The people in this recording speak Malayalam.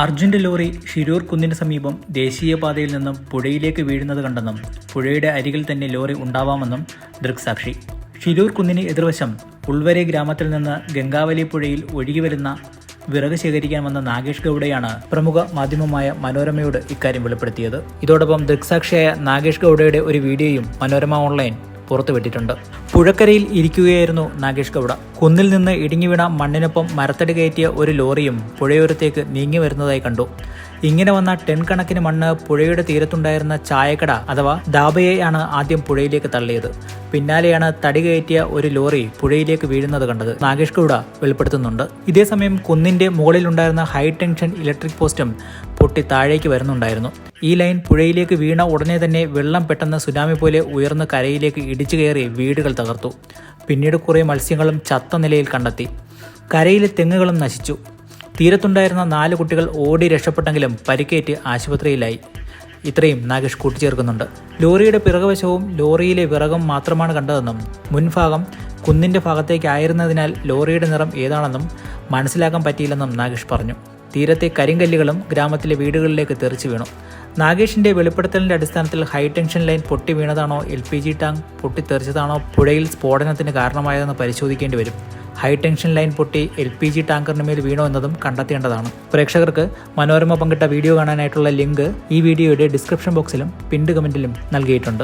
അർജുന്റെ ലോറി ഷിരൂർ കുന്നിന് സമീപം ദേശീയപാതയിൽ നിന്നും പുഴയിലേക്ക് വീഴുന്നത് കണ്ടെന്നും പുഴയുടെ അരികിൽ തന്നെ ലോറി ഉണ്ടാവാമെന്നും ദൃക്സാക്ഷി. ഷിരൂർ കുന്നിന് എതിർവശം ഉൾവരെ ഗ്രാമത്തിൽ നിന്ന് ഗംഗാവലി പുഴയിൽ ഒഴുകിവരുന്ന വിറക് ശേഖരിക്കാൻ വന്ന നാഗേഷ് ഗൗഡയാണ് പ്രമുഖ മാധ്യമമായ മനോരമയോട് ഇക്കാര്യം വെളിപ്പെടുത്തിയത്. ഇതോടൊപ്പം ദൃക്സാക്ഷിയായ നാഗേഷ് ഗൗഡയുടെ ഒരു വീഡിയോയും മനോരമ ഓൺലൈൻ പുറത്തുവിട്ടിട്ടുണ്ട്. പുഴക്കരയിൽ ഇരിക്കുകയായിരുന്നു നാഗേഷ് ഗൌഡ. കുന്നിൽ നിന്ന് ഇടിഞ്ഞു വീണ മണ്ണിനൊപ്പം മരത്തടി കയറ്റിയ ഒരു ലോറിയും പുഴയോരത്തേക്ക് നീങ്ങി വരുന്നതായി കണ്ടു. ഇങ്ങനെ വന്ന ടെൻ കണക്കിന് മണ്ണ് പുഴയുടെ തീരത്തുണ്ടായിരുന്ന ചായക്കട അഥവാ ദാബയെയാണ് ആദ്യം പുഴയിലേക്ക് തള്ളിയത്. പിന്നാലെയാണ് തടി കയറ്റിയ ഒരു ലോറി പുഴയിലേക്ക് വീഴുന്നത് കണ്ടത്. നാഗേഷ് ഗൌഡ വെളിപ്പെടുത്തുന്നുണ്ട്. ഇതേസമയം കുന്നിന്റെ മുകളിലുണ്ടായിരുന്ന ഹൈ ടെൻഷൻ ഇലക്ട്രിക് പോസ്റ്റും പൊട്ടി താഴേക്ക് വരുന്നുണ്ടായിരുന്നു. ഈ ലൈൻ പുഴയിലേക്ക് വീണ ഉടനെ തന്നെ വെള്ളം പെട്ടെന്ന് സുനാമി പോലെ ഉയർന്ന് കരയിലേക്ക് ഇടിച്ചു കയറി വീടുകൾ തകർത്തു. പിന്നീട് കുറേ മത്സ്യങ്ങളും ചത്ത നിലയിൽ കണ്ടെത്തി. കരയിലെ തെങ്ങുകളും നശിച്ചു. തീരത്തുണ്ടായിരുന്ന നാല് കുട്ടികൾ ഓടി രക്ഷപ്പെട്ടെങ്കിലും പരിക്കേറ്റ് ആശുപത്രിയിലായി. ഇത്രയും നാഗേഷ് കൂട്ടിച്ചേർക്കുന്നുണ്ട്. ലോറിയുടെ പിറകുവശവും ലോറിയിലെ വിറകും മാത്രമാണ് കണ്ടതെന്നും മുൻഭാഗം കുന്നിന്റെ ഭാഗത്തേക്കായിരുന്നതിനാൽ ലോറിയുടെ നിറം ഏതാണെന്നും മനസ്സിലാക്കാൻ പറ്റിയില്ലെന്നും നാഗേഷ് പറഞ്ഞു. തീരത്തെ കരിങ്കല്ലുകളും ഗ്രാമത്തിലെ വീടുകളിലേക്ക് തെറിച്ചു വീണു. നാഗേഷിന്റെ വെളിപ്പെടുത്തലിന്റെ അടിസ്ഥാനത്തിൽ ഹൈ ടെൻഷൻ ലൈൻ പൊട്ടി വീണതാണോ എൽ പി ജി ടാങ്ക് പൊട്ടിത്തെറിച്ചതാണോ പുഴയിൽ സ്ഫോടനത്തിന് കാരണമായതെന്ന് പരിശോധിക്കേണ്ടി വരും. ഹൈ ടെൻഷൻ ലൈൻ പൊട്ടി എൽ പി ജി ടാങ്കറിന് മേൽ വീണോ എന്നതും കണ്ടെത്തേണ്ടതാണ്. പ്രേക്ഷകർക്ക് മനോരമ പങ്കിട്ട വീഡിയോ കാണാനായിട്ടുള്ള ലിങ്ക് ഈ വീഡിയോയുടെ ഡിസ്ക്രിപ്ഷൻ ബോക്സിലും പിൻഡ് കമന്റിലും നൽകിയിട്ടുണ്ട്.